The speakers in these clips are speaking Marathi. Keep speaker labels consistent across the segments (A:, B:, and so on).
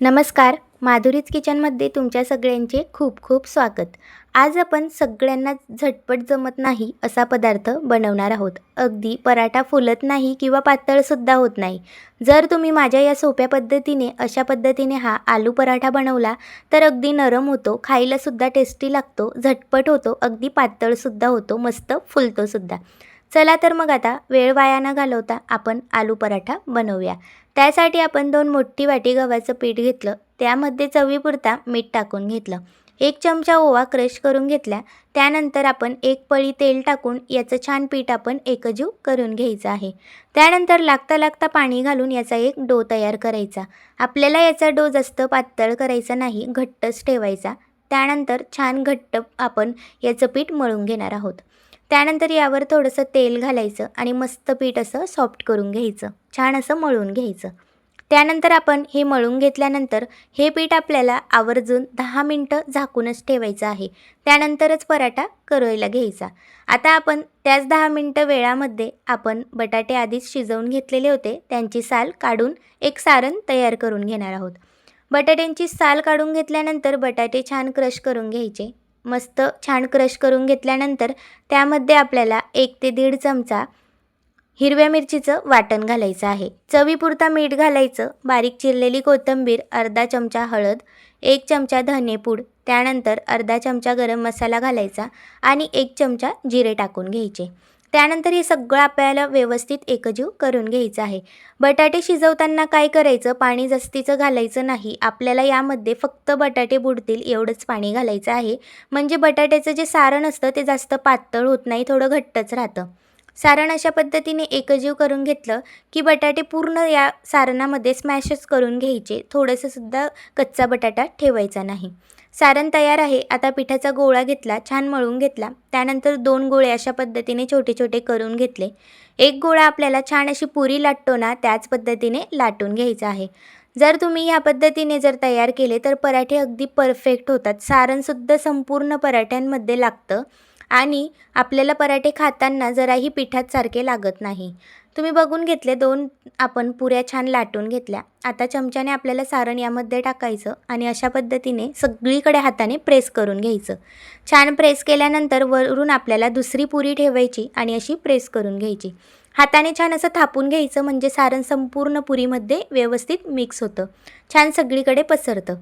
A: नमस्कार माधुरीज किचनमध्ये तुमच्या सगळ्यांचे खूप खूप स्वागत. आज आपण सगळ्यांना झटपट जमत नाही असा पदार्थ बनवणार आहोत. अगदी पराठा फुलत नाही किंवा पातळसुद्धा होत नाही. जर तुम्ही माझ्या या सोप्या पद्धतीने अशा पद्धतीने हा आलू पराठा बनवला तर अगदी नरम होतो खायलासुद्धा टेस्टी लागतो झटपट होतो अगदी पातळसुद्धा होतो मस्त फुलतोसुद्धा. चला तर मग आता वेळ वाया न घालवता आपण आलू पराठा बनवूया. त्यासाठी आपण दोन मोठी वाटी गव्हाचं पीठ घेतलं. त्यामध्ये चवीपुरता मीठ टाकून घेतलं. एक चमचा ओवा क्रश करून घेतला. त्यानंतर आपण एक पळी तेल टाकून याचं छान पीठ आपण एकजीव करून घ्यायचं आहे. त्यानंतर लागता लागता पाणी घालून याचा एक डो तयार करायचा. आपल्याला याचा डो जास्त पातळ करायचा नाही घट्टच ठेवायचा. त्यानंतर छान घट्ट आपण याचं पीठ मळून घेणार आहोत. त्यानंतर यावर थोडंसं तेल घालायचं आणि मस्त पीठ असं सॉफ्ट करून घ्यायचं. छान असं मळून घ्यायचं. त्यानंतर आपण हे मळून घेतल्यानंतर हे पीठ आपल्याला आवर्जून दहा मिनटं झाकूनच ठेवायचं आहे. त्यानंतरच पराठा करायला घ्यायचा. आता आपण त्याच दहा मिनटं वेळामध्ये आपण बटाटे आधीच शिजवून घेतलेले होते त्यांची साल काढून एक सारण तयार करून घेणार आहोत. बटाट्यांची साल काढून घेतल्यानंतर बटाटे छान क्रश करून घ्यायचे. मस्त छान क्रश करून घेतल्यानंतर त्यामध्ये आपल्याला एक ते दीड चमचा हिरव्या मिरचीचं वाटण घालायचं आहे. चवीपुरता मीठ घालायचं बारीक चिरलेली कोथिंबीर अर्धा चमचा हळद एक चमचा धनेपूड त्यानंतर अर्धा चमचा गरम मसाला घालायचा आणि एक चमचा जिरे टाकून घ्यायचे. त्यानंतर हे सगळं आपल्याला व्यवस्थित एकजीव करून घ्यायचं आहे. बटाटे शिजवताना काय करायचं? पाणी जास्तीचं घालायचं नाही. आपल्याला यामध्ये फक्त बटाटे बुडतील एवढंच पाणी घालायचं आहे. म्हणजे बटाट्याचं जे सारण असतं ते जास्त पातळ होत नाही थोडं घट्टच राहतं. सारण अशा पद्धतीने एकजीव करून घेतलं की बटाटे पूर्ण या सारणामध्ये स्मॅशच करून घ्यायचे. थोडंसंसुद्धा कच्चा बटाटा ठेवायचा नाही. सारण तयार आहे. आता पिठाचा गोळा घेतला छान मळून घेतला. त्यानंतर दोन गोळे अशा पद्धतीने छोटे छोटे करून घेतले. एक गोळा आपल्याला छान अशी पुरी लाटतो ना त्याच पद्धतीने लाटून घ्यायचा आहे. जर तुम्ही ह्या पद्धतीने जर तयार केले तर पराठे अगदी परफेक्ट होतात. सारणसुद्धा संपूर्ण पराठ्यांमध्ये लागतं. आणि आपल्याला पराठे खाताना जराही पिठात सारखे लागत नाही. तुम्ही बघून घेतले दोन आपण पुऱ्या छान लाटून घेतल्या. आता चमच्याने आपल्याला सारण यामध्ये टाकायचं आणि अशा पद्धतीने सगळीकडे हाताने प्रेस करून घ्यायचं. छान प्रेस केल्यानंतर वरून आपल्याला दुसरी पुरी ठेवायची आणि अशी प्रेस करून घ्यायची. हाताने छान असं थापून घ्यायचं म्हणजे सारण संपूर्ण पुरीमध्ये व्यवस्थित मिक्स होतं. छान सगळीकडे पसरतं.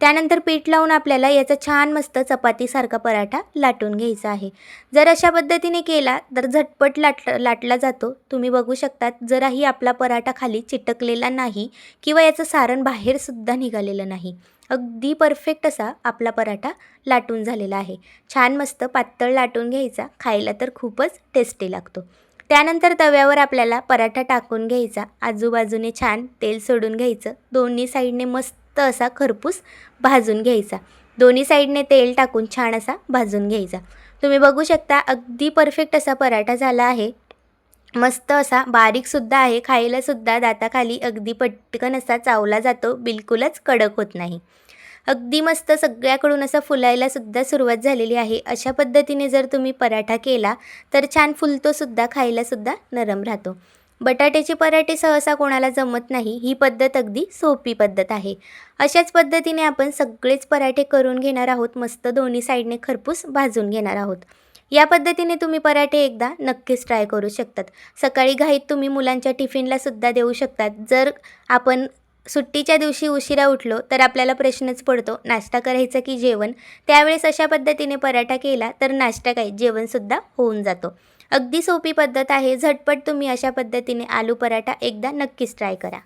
A: त्यानंतर पीठ लावून आपल्याला याचा छान मस्त चपातीसारखा पराठा लाटून घ्यायचा आहे. जर अशा पद्धतीने केला तर झटपट लाट लाटला जातो. तुम्ही बघू शकतात जराही आपला पराठा खाली चिटकलेला नाही किंवा याचं सारण बाहेरसुद्धा निघालेलं नाही. अगदी परफेक्ट असा आपला पराठा लाटून झालेला आहे. छान मस्त पातळ लाटून घ्यायचा खायला तर खूपच टेस्टी लागतो. त्यानंतर तव्यावर आपल्याला पराठा टाकून घ्यायचा. आजूबाजूने छान तेल सोडून घ्यायचं. दोन्ही साईडने मस्त मस्त असा खरपूस भाजून घ्यायचा. दोन्ही साईडने तेल टाकून छान असा भाजून घ्यायचा. तुम्ही बघू शकता अगदी परफेक्ट असा पराठा झाला आहे. मस्त असा बारीकसुद्धा आहे खायलासुद्धा दाताखाली अगदी पटकन असा चावला जातो बिलकुलच कडक होत नाही. अगदी मस्त सगळ्याकडून असं फुलायलासुद्धा सुरुवात झालेली आहे. अशा पद्धतीने जर तुम्ही पराठा केला तर छान फुलतोसुद्धा खायलासुद्धा नरम राहतो. बटाट्याचे पराठे सहसा कोणाला जमत नाही ही पद्धत अगदी सोपी पद्धत आहे. अशाच पद्धतीने आपण सगळेच पराठे करून घेणार आहोत मस्त दोन्ही साईडने खरपूस भाजून घेणार आहोत. या पद्धतीने तुम्ही पराठे एकदा नक्कीच ट्राय करू शकतात. सकाळी घाईत तुम्ही मुलांच्या टिफिनला सुद्धा देऊ शकतात. जर आपण सुट्टीच्या दिवशी उशिरा उठलो तर आपल्याला प्रश्नच पडतो नाश्ता करायचा की जेवण? त्यावेळेस अशा पद्धतीने पराठा केला तर नाश्ता काय? जेवणसुद्धा होऊन जातो. अगदी सोपी पद्धत आहे. झटपट तुम्ही अशा पद्धतीने आलू पराठा एकदा नक्कीच ट्राय करा.